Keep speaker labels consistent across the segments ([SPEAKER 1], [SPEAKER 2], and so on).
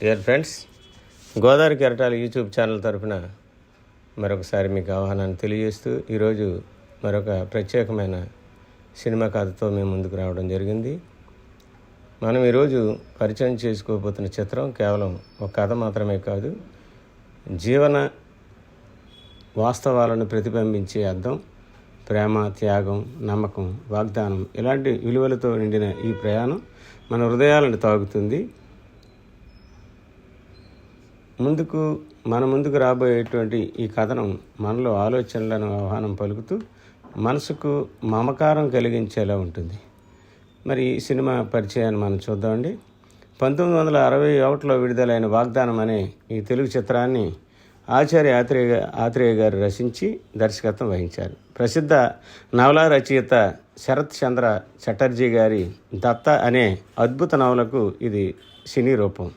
[SPEAKER 1] Dear friends Godavari కెరటాల YouTube channel తరఫున మరొకసారి మీకు ఆహ్వానాన్ని తెలియజేస్తూ ఈరోజు మరొక ప్రత్యేకమైన సినిమా కథతో మేము ముందుకు రావడం జరిగింది. మనం ఈరోజు పరిచయం చేసుకోబోతున్న చిత్రం కేవలం ఒక కథ మాత్రమే కాదు జీవన వాస్తవాలను ప్రతిబింబించే అర్థం ప్రేమ త్యాగం నమ్మకం వాగ్దానం ఇలాంటి విలువలతో నిండిన ఈ ప్రయాణం మన హృదయాలను తాగుతుంది. ముందుకు మన ముందుకు రాబోయేటువంటి ఈ కథనం మనలో ఆలోచనలను ఆహ్వానం పలుకుతూ మనసుకు మమకారం కలిగించేలా ఉంటుంది. మరి ఈ సినిమా పరిచయాన్ని మనం చూద్దామండి. పంతొమ్మిది వందల అరవై ఒకటిలో విడుదలైన వాగ్దానం అనే ఈ తెలుగు చిత్రాన్ని ఆచార్య ఆత్రేయ ఆత్రేయ గారు రచించి దర్శకత్వం వహించారు. ప్రసిద్ధ నవలా రచయిత శరత్ చంద్ర చటర్జీ గారి దత్త అనే అద్భుత నవలకు ఇది సినీ రూపం.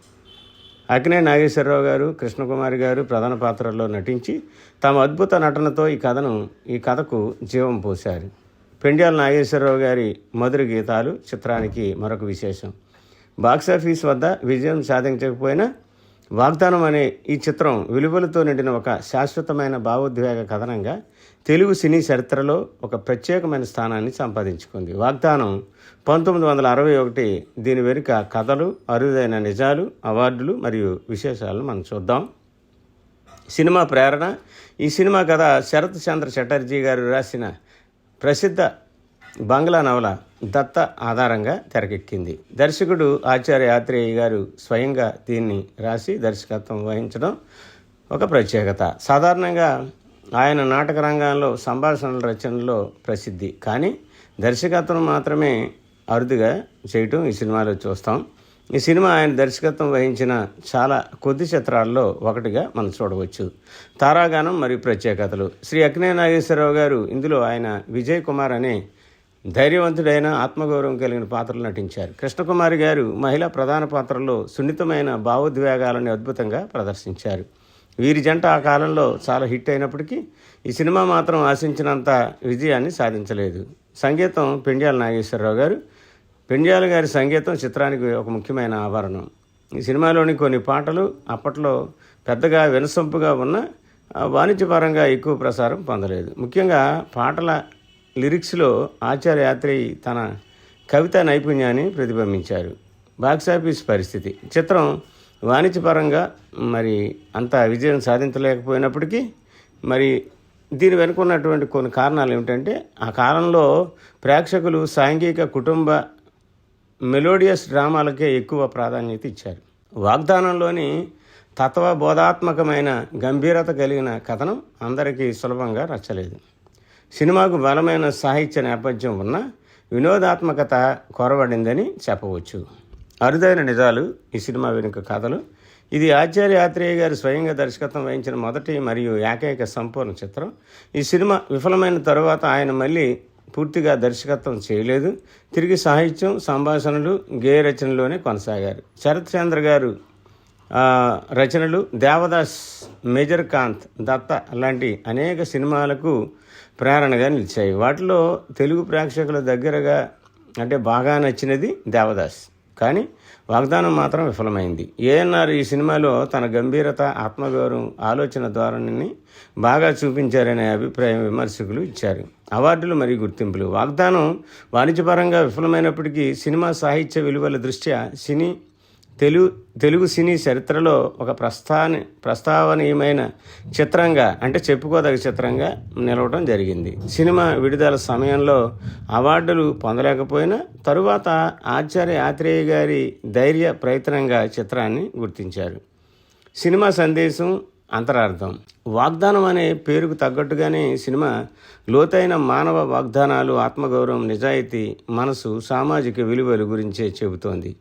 [SPEAKER 1] అగ్నే నాగేశ్వరరావు గారు కృష్ణకుమారి గారు ప్రధాన పాత్రల్లో నటించి తమ అద్భుత నటనతో ఈ కథను ఈ కథకు జీవం పోశారు. పెండ్యాల నాగేశ్వరరావు గారి మధుర గీతాలు చిత్రానికి మరొక విశేషం. బాక్సాఫీస్ వద్ద విజయం సాధించకపోయినా వాగ్దానం అనే ఈ చిత్రం విలువలతో నిండిన ఒక శాశ్వతమైన భావోద్వేగ కథనంగా తెలుగు సినీ చరిత్రలో ఒక ప్రత్యేకమైన స్థానాన్ని సంపాదించుకుంది. వాగ్దానం పంతొమ్మిది వందల అరవై ఒకటి దీని వెనుక కథలు అరుదైన నిజాలు అవార్డులు మరియు విశేషాలను మనం చూద్దాం. సినిమా ప్రేరణ. ఈ సినిమా కథ శరత్ చంద్ర చటర్జీ గారు రాసిన ప్రసిద్ధ బంగ్లా నవల దత్త ఆధారంగా తెరకెక్కింది. దర్శకుడు ఆచార్య ఆత్రేయ గారు స్వయంగా దీన్ని రాసి దర్శకత్వం వహించడం ఒక ప్రత్యేకత. సాధారణంగా ఆయన నాటక రంగంలో సంభాషణల రచనలో ప్రసిద్ధి. కానీ దర్శకత్వం మాత్రమే అరుదుగా చేయటం ఈ సినిమాలో చూస్తాం. ఈ సినిమా ఆయన దర్శకత్వం వహించిన చాలా కొద్ది చిత్రాల్లో ఒకటిగా మనం చూడవచ్చు. తారాగానం మరియు ప్రత్యేకతలు. శ్రీ అక్నే నాగేశ్వరరావు గారు ఇందులో ఆయన విజయ్ కుమార్ అనే ధైర్యవంతుడైన ఆత్మగౌరవం కలిగిన పాత్రలు నటించారు. కృష్ణకుమారి గారు మహిళా ప్రధాన పాత్రలో సున్నితమైన భావోద్వేగాలను అద్భుతంగా ప్రదర్శించారు. వీరి జంట ఆ కాలంలో చాలా హిట్ అయినప్పటికీ ఈ సినిమా మాత్రం ఆశించినంత విజయాన్ని సాధించలేదు. సంగీతం పెండ్యాల నాగేశ్వరరావు గారు. పెండ్యాల గారి సంగీతం చిత్రానికి ఒక ముఖ్యమైన ఆభరణం ఈ సినిమాలోని కొన్ని పాటలు అప్పట్లో పెద్దగా వినసొంపుగా ఉన్న వాణిజ్యపరంగా ఎక్కువ ప్రసారం పొందలేదు. ముఖ్యంగా పాటల లిరిక్స్లో ఆచార్యయాత్రి తన కవితా నైపుణ్యాన్ని ప్రతిబింబించారు. బాక్సాఫీస్ పరిస్థితి. చిత్రం వాణిజ్యపరంగా మరి అంత విజయం సాధించలేకపోయినప్పటికీ మరి దీని వెనుక ఉన్నటువంటి కొన్ని కారణాలు ఏమిటంటే ఆ కాలంలో ప్రేక్షకులు సాంఘిక కుటుంబ మెలోడియస్ డ్రామాలకే ఎక్కువ ప్రాధాన్యత ఇచ్చారు. వాగ్దానంలోని తత్వ బోధాత్మకమైన గంభీరత కలిగిన కథనం అందరికీ సులభంగా నచ్చలేదు. సినిమాకు బలమైన సాహిత్య నేపథ్యం ఉన్న వినోదాత్మకత కొరబడిందని చెప్పవచ్చు. అరుదైన నిజాలు ఈ సినిమా వెనుక కథలు. ఇది ఆచార్య ఆత్రేయ గారు స్వయంగా దర్శకత్వం వహించిన మొదటి మరియు ఏకైక సంపూర్ణ చిత్రం. ఈ సినిమా విఫలమైన తరువాత ఆయన మళ్ళీ పూర్తిగా దర్శకత్వం చేయలేదు. తిరిగి సాహిత్యం సంభాషణలు గేయ రచనలోనే కొనసాగారు. శరత్ చంద్ర గారు రచనలు దేవదాస్ మేజర్ కాంత్ దత్త లాంటి అనేక సినిమాలకు ప్రేరణగా నిలిచాయి. వాటిలో తెలుగు ప్రేక్షకుల దగ్గరగా అంటే బాగా నచ్చినది దేవదాస్. కానీ వాగ్దానం మాత్రం విఫలమైంది. ఏఎన్ఆర్ ఈ సినిమాలో తన గంభీరత ఆత్మగౌరవం ఆలోచన ధోరణిని బాగా చూపించారనే అభిప్రాయం విమర్శకులు ఇచ్చారు. అవార్డులు మరియు గుర్తింపులు. వాగ్దానం వాణిజ్యపరంగా విఫలమైనప్పటికీ సినిమా సాహిత్య విలువల దృష్ట్యా సినీ తెలుగు తెలుగు సినీ చరిత్రలో ఒక ప్రస్థాన ప్రస్తావనీయమైన చిత్రంగా అంటే చెప్పుకోదగ్గ చిత్రంగా నిలవడం జరిగింది. సినిమా విడుదల సమయంలో అవార్డులు పొందలేకపోయినా తరువాత ఆచార్య ఆత్రేయ గారి ధైర్య ప్రయత్నంగా చిత్రాన్ని గుర్తించారు. సినిమా సందేశం అంతరార్థం. వాగ్దానం అనే పేరుకు తగ్గట్టుగానే సినిమా లోతైన మానవ వాగ్దానాలు ఆత్మగౌరవం నిజాయితీ మనసు సామాజిక విలువలు గురించే చెబుతోంది.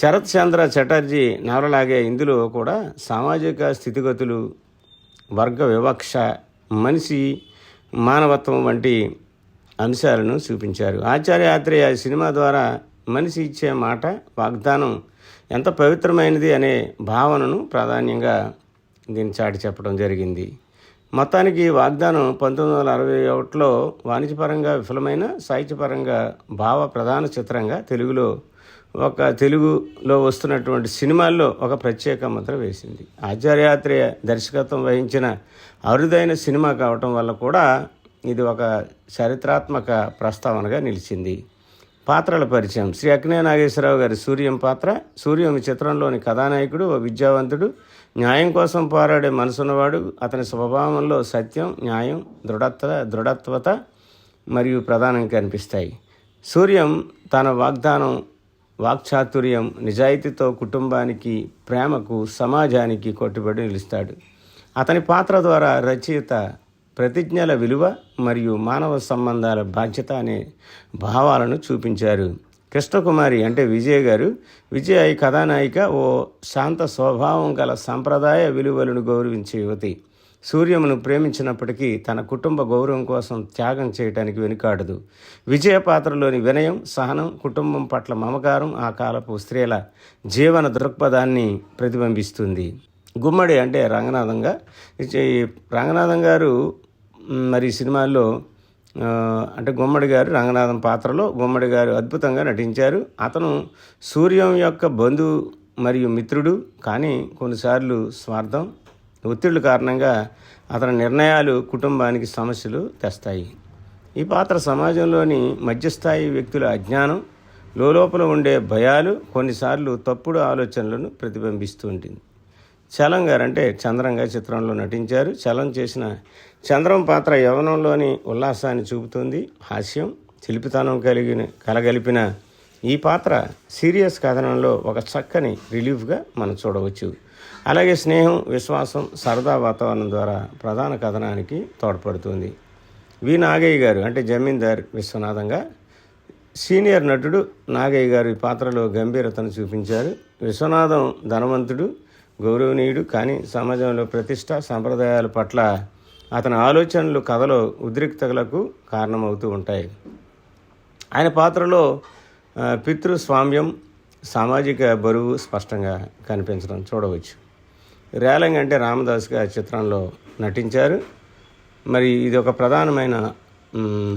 [SPEAKER 1] శరత్ చంద్ర చటర్జీ నవలలాగే ఇందులో కూడా సామాజిక స్థితిగతులు వర్గ వివక్ష మనిషి మానవత్వం వంటి అంశాలను చూపించారు. ఆచార్య ఆత్రేయ సినిమా ద్వారా మనిషి ఇచ్చే మాట వాగ్దానం ఎంత పవిత్రమైనది అనే భావనను ప్రాధాన్యంగా దీన్ని చాటి చెప్పడం జరిగింది. మొత్తానికి వాగ్దానం పంతొమ్మిది వందల అరవై ఒకటిలో వాణిజ్యపరంగా విఫలమైన సాహిత్యపరంగా భావ ప్రధాన చిత్రంగా తెలుగులో ఒక తెలుగులో వస్తున్నటువంటి సినిమాల్లో ఒక ప్రత్యేక ముద్ర వేసింది. ఆచార్యాత్రేయ దర్శకత్వం వహించిన అరుదైన సినిమా కావటం వల్ల కూడా ఇది ఒక చరిత్రాత్మక ప్రస్తావనగా నిలిచింది. పాత్రల పరిచయం. శ్రీ అక్నే నాగేశ్వరరావు గారి సూర్యం పాత్ర సూర్యం చిత్రంలోని కథానాయకుడు ఓ విద్యావంతుడు న్యాయం కోసం పోరాడే మనసున్నవాడు అతని స్వభావంలో సత్యం న్యాయం దృఢత్వ దృఢత్వత మరియు ప్రధానంగా కనిపిస్తాయి. సూర్యం తన వాగ్దానం వాక్చాతుర్యం నిజాయితీతో కుటుంబానికి ప్రేమకు సమాజానికి కొట్టుబడి నిలుస్తాడు. అతని పాత్ర ద్వారా రచయిత ప్రతిజ్ఞల విలువ మరియు మానవ సంబంధాల బాధ్యత అనే భావాలను చూపించారు. కృష్ణకుమారి అంటే విజయ్ గారు విజయ ఈ కథానాయిక ఓ శాంత స్వభావం గల సంప్రదాయ విలువలను గౌరవించే యువతి. సూర్యమును ప్రేమించినప్పటికీ తన కుటుంబ గౌరవం కోసం త్యాగం చేయటానికి వెనుకాడదు. విజయ పాత్రలోని వినయం సహనం కుటుంబం పట్ల మమకారం ఆ కాలపు స్త్రీల జీవన దృక్పథాన్ని ప్రతిబింబిస్తుంది. గుమ్మడి అంటే రంగనాథంగా. రంగనాథం గారు మరి సినిమాల్లో అంటే గుమ్మడి గారు రంగనాథం పాత్రలో గుమ్మడి గారు అద్భుతంగా నటించారు. అతను సూర్యం యొక్క బంధువు మరియు మిత్రుడు కానీ కొన్నిసార్లు స్వార్థం ఒత్తిళ్ళ కారణంగా అతని నిర్ణయాలు కుటుంబానికి సమస్యలు తెస్తాయి. ఈ పాత్ర సమాజంలోని మధ్యస్థాయి వ్యక్తుల అజ్ఞానం లోపల ఉండే భయాలు కొన్నిసార్లు తప్పుడు ఆలోచనలను ప్రతిబింబిస్తూ ఉంటుంది. చలం గారు అంటే చంద్రంగా చిత్రంలో నటించారు. చలం చేసిన చంద్రం పాత్ర యవనంలోని ఉల్లాసాన్ని చూపుతుంది. హాస్యం చిలిపితనం కలిగిన కలగలిపిన ఈ పాత్ర సీరియస్ కథనంలో ఒక చక్కని రిలీఫ్గా మనం చూడవచ్చు. అలాగే స్నేహం విశ్వాసం సరదా వాతావరణం ద్వారా ప్రధాన కథనానికి తోడ్పడుతుంది. వి నాగయ్య గారు అంటే జమీందార్ విశ్వనాథంగా సీనియర్ నటుడు నాగయ్య గారు ఈ పాత్రలో గంభీరతను చూపించారు. విశ్వనాథం ధనవంతుడు గౌరవనీయుడు కానీ సమాజంలో ప్రతిష్ట సంప్రదాయాల పట్ల అతని ఆలోచనలు కథలో ఉద్రిక్తలకు కారణమవుతూ ఉంటాయి. ఆయన పాత్రలో పితృస్వామ్యం సామాజిక బరువు స్పష్టంగా కనిపించడం చూడవచ్చు. రేలంగ్ అంటే రామదాస్ గారి చిత్రంలో నటించారు. మరి ఇది ఒక ప్రధానమైన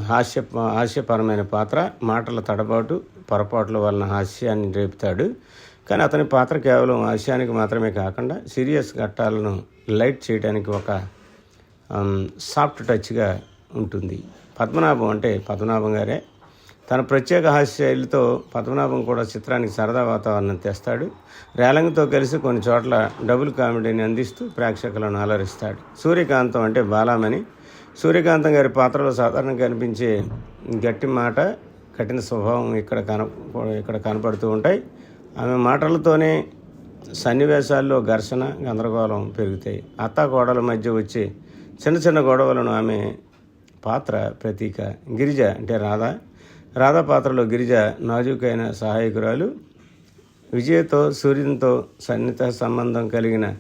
[SPEAKER 1] హాస్య హాస్యపరమైన పాత్ర. మాటల తడబాటు పొరపాట్ల వలన హాస్యాన్ని రేపుతాడు. కానీ అతని పాత్ర కేవలం హాస్యానికి మాత్రమే కాకుండా సీరియస్ ఘట్టాలను లైట్ చేయడానికి ఒక సాఫ్ట్ టచ్గా ఉంటుంది. పద్మనాభం అంటే పద్మనాభం గారే. తన ప్రత్యేక హాస్య శైలితో పద్మనాభం కూడా చిత్రానికి సరదా వాతావరణం తెస్తాడు. రేలంగితో కలిసి కొన్ని చోట్ల డబుల్ కామెడీని అందిస్తూ ప్రేక్షకులను అలరిస్తాడు. సూర్యకాంతం అంటే బాలామణి. సూర్యకాంతం గారి పాత్రలో సాధారణంగా కనిపించే గట్టి మాట కఠిన స్వభావం ఇక్కడ కన ఇక్కడ కనపడుతూ ఉంటాయి. ఆమె మాటలతోనే సన్నివేశాల్లో ఘర్షణ గందరగోళం పెరుగుతాయి. అత్త గోడల మధ్య వచ్చే చిన్న చిన్న గొడవలను ఆమె పాత్ర ప్రతీక. గిరిజ అంటే రాధా. రాధా పాత్రలో గిరిజ నాజూకైన సహాయకురాలు విజయతో సూర్యునితో సన్నిహిత సంబంధం కలిగిన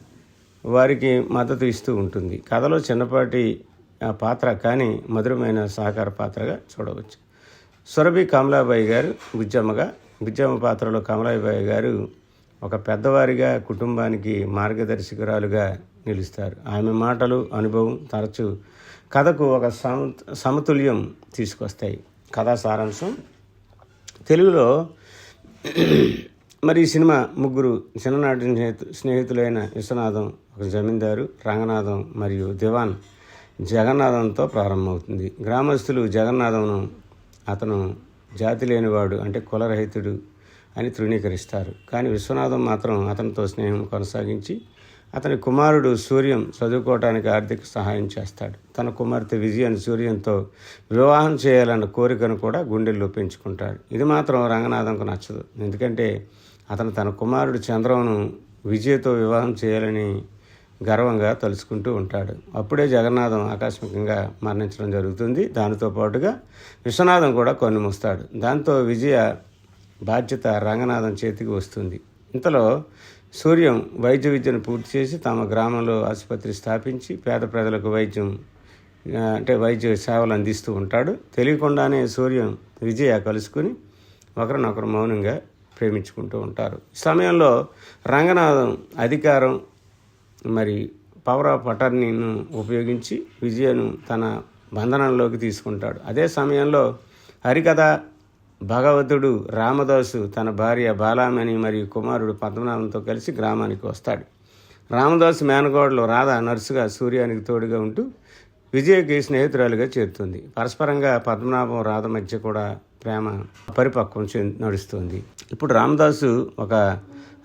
[SPEAKER 1] వారికి మద్దతు ఇస్తూ ఉంటుంది. కథలో చిన్నపాటి ఆ పాత్ర కానీ మధురమైన సహకార పాత్రగా చూడవచ్చు. సురభి కమలాబాయి గారు బుజ్జమ్మగా బుజ్జమ్మ పాత్రలో కమలాబాయి గారు ఒక పెద్దవారిగా కుటుంబానికి మార్గదర్శకురాలుగా నిలుస్తారు. ఆమె మాటలు అనుభవం తరచూ కథకు ఒక సమ సమతుల్యం తీసుకొస్తాయి. కథా సారాంశం. తెలుగులో మరి ఈ సినిమా ముగ్గురు చిన్ననాటి స్నేహితు స్నేహితులైన విశ్వనాథం ఒక జమీందారు రంగనాథం మరియు దివాన్ జగన్నాథంతో ప్రారంభమవుతుంది. గ్రామస్తులు జగన్నాథంను అతను జాతి లేనివాడు అంటే కులరహితుడు అని తృణీకరిస్తారు. కానీ విశ్వనాథం మాత్రం అతనితో స్నేహం కొనసాగించి అతని కుమారుడు సూర్యం చదువుకోవటానికి ఆర్థిక సహాయం చేస్తాడు. తన కుమార్తె విజయన్ సూర్యంతో వివాహం చేయాలన్న కోరికను కూడా గుండెల్లో పెంచుకుంటాడు. ఇది మాత్రం రంగనాథంకు నచ్చదు. ఎందుకంటే అతను తన కుమారుడు చంద్రమును విజయతో వివాహం చేయాలని గర్వంగా తలుచుకుంటూ ఉంటాడు. అప్పుడే జగన్నాథం ఆకస్మికంగా మరణించడం జరుగుతుంది. దానితో పాటుగా విశ్వనాథం కూడా కొన్ని మూస్తాడు. దాంతో విజయ బాధ్యత రంగనాథం చేతికి వస్తుంది. ఇంతలో సూర్యం వైద్య విద్యను పూర్తి చేసి తమ గ్రామంలో ఆసుపత్రి స్థాపించి పేద ప్రజలకు వైద్యం అంటే వైద్య సేవలు అందిస్తూ ఉంటాడు. తెలియకుండానే సూర్యం విజయ కలుసుకుని ఒకరినొకరు మౌనంగా ప్రేమించుకుంటూ ఉంటారు. ఈ సమయంలో రంగనాథం అధికారం మరి పవర్ ఆఫ్ అటర్నీను ఉపయోగించి విజయను తన బంధనంలోకి తీసుకుంటాడు. అదే సమయంలో హరికథ భగవతుడు రామదాసు తన భార్య బాలామణి మరియు కుమారుడు పద్మనాభంతో కలిసి గ్రామానికి వస్తాడు. రామదాసు మేనగోడలు రాధ నర్సుగా సూర్యానికి తోడుగా ఉంటూ విజయకి స్నేహితురాలుగా చేరుతుంది. పరస్పరంగా పద్మనాభం రాధ మధ్య కూడా ప్రేమ పరిపక్వం నడుస్తుంది. ఇప్పుడు రామదాసు ఒక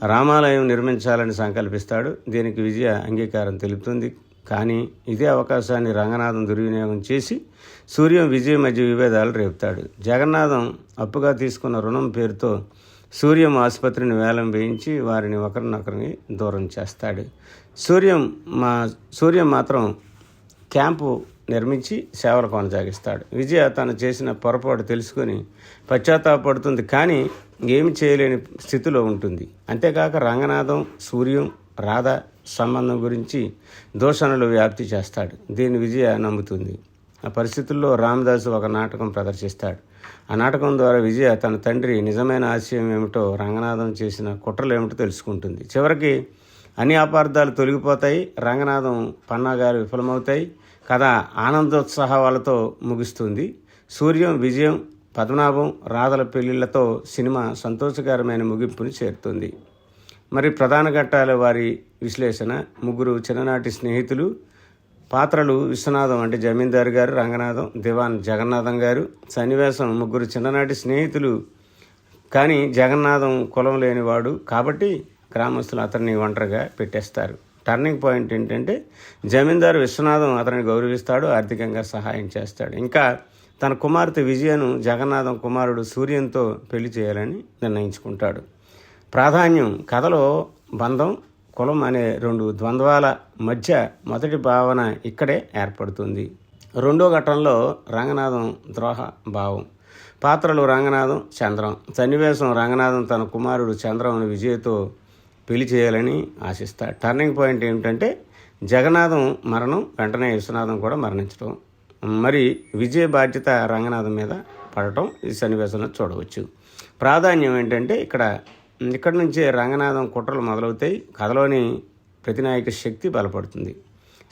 [SPEAKER 1] రామాలయం నిర్మించాలని సంకల్పిస్తాడు. దీనికి విజయ అంగీకారం తెలుపుతుంది. కానీ ఇదే అవకాశాన్ని రంగనాథం దుర్వినియోగం చేసి సూర్యం విజయ్ మధ్య విభేదాలు రేపుతాడు. జగన్నాథం అప్పుగా తీసుకున్న రుణం పేరుతో సూర్యం ఆసుపత్రిని వేలం వేయించి వారిని ఒకరినొకరిని దూరం చేస్తాడు. సూర్యం మా సూర్యం మాత్రం క్యాంపు నిర్మించి సేవలు కొనసాగిస్తాడు. విజయ తను చేసిన పొరపాటు తెలుసుకొని పశ్చాత్తాపడుతుంది కానీ ఏమి చేయలేని స్థితిలో ఉంటుంది. అంతేకాక రంగనాథం సూర్యం రాధ సంబంధం గురించి దూషణలు వ్యాప్తి చేస్తాడు. దీన్ని విజయ నమ్ముతుంది. ఆ పరిస్థితుల్లో రామదాసు ఒక నాటకం ప్రదర్శిస్తాడు. ఆ నాటకం ద్వారా విజయ తన తండ్రి నిజమైన ఆశయం ఏమిటో రంగనాథం చేసిన కుట్రలు ఏమిటో తెలుసుకుంటుంది. చివరికి అన్ని అపార్థాలు తొలగిపోతాయి రంగనాథం పన్నాగారు విఫలమవుతాయి. కథ ఆనందోత్సాహాలతో ముగుస్తుంది. సూర్యం విజయం పద్మనాభం రాధల పెళ్ళిళ్ళతో సినిమా సంతోషకరమైన ముగింపుని చేరుతుంది. మరి ప్రధాన ఘట్టాల వారి విశ్లేషణ ముగ్గురు చిన్ననాటి స్నేహితులు పాత్రలు విశ్వనాథం అంటే జమీందారు గారు రంగనాథం దివాన్ జగన్నాథం గారు సన్నివేశం ముగ్గురు చిన్ననాటి స్నేహితులు. కానీ జగన్నాథం కులం లేనివాడు కాబట్టి గ్రామస్తులు అతన్ని ఒంటరిగా పెట్టేస్తారు. టర్నింగ్ పాయింట్ ఏంటంటే జమీందారు విశ్వనాథం అతన్ని గౌరవిస్తాడు ఆర్థికంగా సహాయం చేస్తాడు. ఇంకా తన కుమార్తె విజయను జగన్నాథం కుమారుడు సూర్యంతో పెళ్ళి చేయాలని నిర్ణయించుకుంటాడు. ప్రాధాన్యం కథలో బంధం కులం అనే రెండు ద్వంద్వాల మధ్య మొదటి భావన ఇక్కడే ఏర్పడుతుంది. రెండో ఘట్టంలో రంగనాథం ద్రోహ భావం. పాత్రలు రంగనాథం చంద్రం. సన్నివేశం రంగనాథం తన కుమారుడు చంద్రం విజయ్తో పెళ్ళి చేయాలని ఆశిస్తాడు. టర్నింగ్ పాయింట్ ఏమిటంటే జగన్నాథం మరణం వెంటనే విశ్వనాథం కూడా మరణించడం. మరి విజయ బాధ్యత రంగనాథం మీద పడటం ఈ సన్నివేశంలో చూడవచ్చు. ప్రాధాన్యం ఏంటంటే ఇక్కడ ఇక్కడ నుంచే రంగనాథం కుట్రలు మొదలవుతాయి. కథలోని ప్రతినాయక శక్తి బలపడుతుంది.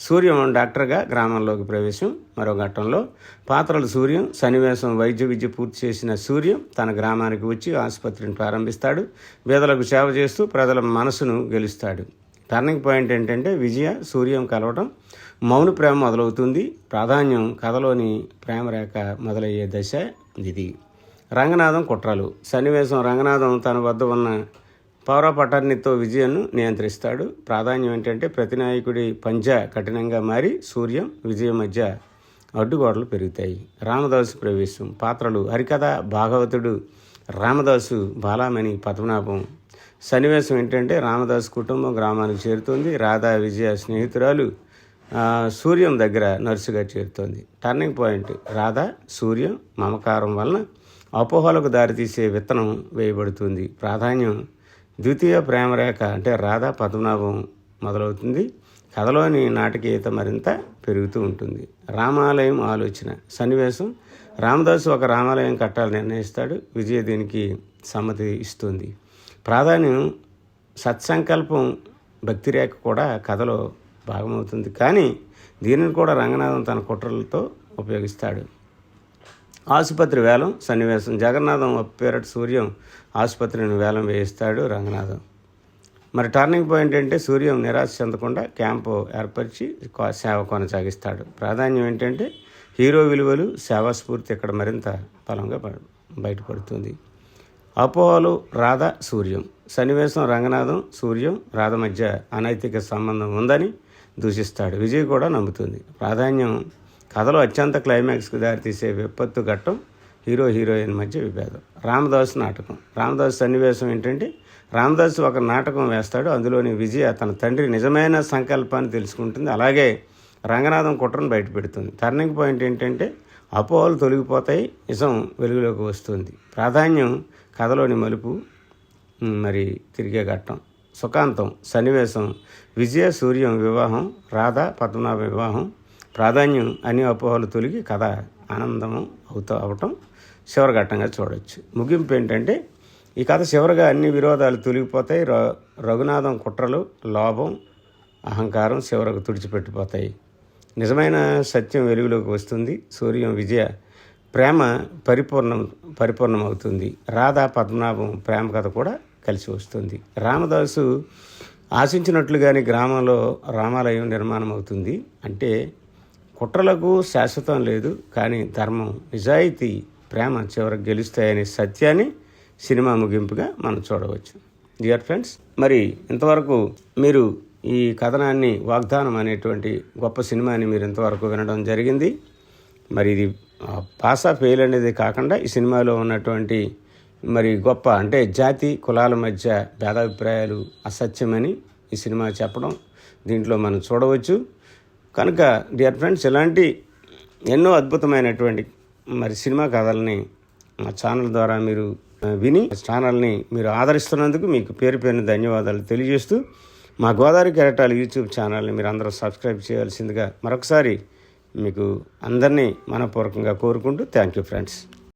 [SPEAKER 1] సూర్యం డాక్టర్గా గ్రామంలోకి ప్రవేశం. మరో ఘట్టంలో పాత్రలు సూర్యం సన్నివేశం వైద్య విద్య పూర్తి చేసిన సూర్యం తన గ్రామానికి వచ్చి ఆసుపత్రిని ప్రారంభిస్తాడు. పేదలకు సేవ చేస్తూ ప్రజల మనసును గెలుస్తాడు. టర్నింగ్ పాయింట్ ఏంటంటే విజయ సూర్యం కలవటం మౌన ప్రేమ మొదలవుతుంది. ప్రాధాన్యం కథలోని ప్రేమరేఖ మొదలయ్యే దశ ఇది. రంగనాథం కుట్రలు. సన్నివేశం రంగనాథం తన వద్ద ఉన్న పౌర పటాన్నితో విజయను నియంత్రిస్తాడు. ప్రాధాన్యం ఏంటంటే ప్రతినాయకుడి పంజా కఠినంగా మారి సూర్యం విజయం మధ్య అడ్డుగోడలు పెరుగుతాయి. రామదాసు ప్రవేశం. పాత్రలు. హరికథ భాగవతుడు రామదాసు బాలామణి పద్మనాభం. సన్నివేశం ఏంటంటే రామదాస్ కుటుంబం గ్రామానికి చేరుతుంది. రాధా విజయ స్నేహితురాలు సూర్యం దగ్గర నర్సుగా చేరుతోంది. టర్నింగ్ పాయింట్ రాధ సూర్యం మమకారం వలన అపోహలకు దారితీసే విత్తనం వేయబడుతుంది. ప్రాధాన్యం ద్వితీయ ప్రేమరేఖ అంటే రాధా పద్మనాభం మొదలవుతుంది. కథలోని నాటకీయత మరింత పెరుగుతూ ఉంటుంది. రామాలయం ఆలోచన. సన్నివేశం. రామదాసు ఒక రామాలయం కట్టాలని నిర్ణయిస్తాడు. విజయ దీనికి సమ్మతి ఇస్తుంది. ప్రాధాన్యం సత్సంకల్పం భక్తి రేఖ కూడా కథలో భాగమవుతుంది. కానీ దీనిని కూడా రంగనాథం తన కుట్రలతో ఉపయోగిస్తాడు. ఆసుపత్రి వేలం సన్నివేశం. జగన్నాథం పేరటి సూర్యం ఆసుపత్రిని వేలం వేయిస్తాడు రంగనాథం. మరి టర్నింగ్ పాయింట్ అంటే సూర్యం నిరాశ చెందకుండా క్యాంపు ఏర్పరిచి సేవ కొనసాగిస్తాడు. ప్రాధాన్యం ఏంటంటే హీరో విలువలు సేవా స్ఫూర్తి ఇక్కడ మరింత బలంగా బయటపడుతుంది. అపోహలు రాధ సూర్యం. సన్నివేశం రంగనాథం సూర్యం రాధ మధ్య అనైతిక సంబంధం ఉందని దూషిస్తాడు. విజయ్ కూడా నమ్ముతుంది. ప్రాధాన్యం కథలో అత్యంత క్లైమాక్స్కు దారితీసే విపత్తు ఘట్టం హీరో హీరోయిన్ మధ్య విభేదం. రామదాస్ నాటకం. రామదాస్ సన్నివేశం ఏంటంటే రామదాస్ ఒక నాటకం వేస్తాడు అందులోని విజయ తన తండ్రి నిజమైన సంకల్పాన్ని తెలుసుకుంటుంది. అలాగే రంగనాథం కుట్రను బయటపెడుతుంది టర్నింగ్ పాయింట్ ఏంటంటే అపోహలు తొలగిపోతాయి నిజం వెలుగులోకి వస్తుంది. ప్రాధాన్యం కథలోని మలుపు మరి తిరిగే ఘట్టం. సుఖాంతం సన్నివేశం విజయ సూర్యం వివాహం రాధ పద్మనాభ వివాహం ప్రాధాన్యం అన్ని అపోహలు తొలగి కథ ఆనందం అవుతూ అవటం చివరఘట్టంగా చూడవచ్చు ముగింపు ఏంటంటే ఈ కథ చివరిగా అన్ని విరోధాలు తొలగిపోతాయి. ర- రఘునాథం కుట్రలు లోభం అహంకారం చివరకు తుడిచిపెట్టిపోతాయి. నిజమైన సత్యం వెలుగులోకి వస్తుంది. సూర్యం విజయ ప్రేమ పరిపూర్ణం పరిపూర్ణమవుతుంది. రాధా పద్మనాభం ప్రేమ కథ కూడా కలిసి వస్తుంది. రామదాసు ఆశించినట్లుగానే గ్రామంలో రామాలయం నిర్మాణం అవుతుంది అంటే కుట్రలకు శాశ్వతం లేదు కానీ ధర్మం నిజాయితీ ప్రేమ చివరికి గెలుస్తాయనే సత్యాన్ని సినిమా ముగింపుగా మనం చూడవచ్చు. డియర్ ఫ్రెండ్స్ మరి ఇంతవరకు మీరు ఈ కథనాన్ని వాగ్దానం అనేటువంటి గొప్ప సినిమాని మీరు ఇంతవరకు వినడం జరిగింది. మరి ఇది పాసా ఫెయిల్ అనేది కాకుండా ఈ సినిమాలో ఉన్నటువంటి మరి గొప్ప అంటే జాతి కులాల మధ్య భేదాభిప్రాయాలు అసత్యమని ఈ సినిమా చెప్పడం దీంట్లో మనం చూడవచ్చు. కనుక డియర్ ఫ్రెండ్స్ ఇలాంటి ఎన్నో అద్భుతమైనటువంటి మరి సినిమా కథల్ని మా ఛానల్ ద్వారా మీరు విని ఛానల్ని మీరు ఆదరిస్తున్నందుకు మీకు పేరు పేరున ధన్యవాదాలు తెలియజేస్తూ మా గోదావరి కెరటాల యూట్యూబ్ ఛానల్ని మీరు అందరూ సబ్స్క్రైబ్ చేయాల్సిందిగా మరొకసారి మీకు అందరినీ మనపూర్వకంగా కోరుకుంటూ థ్యాంక్ యూ ఫ్రెండ్స్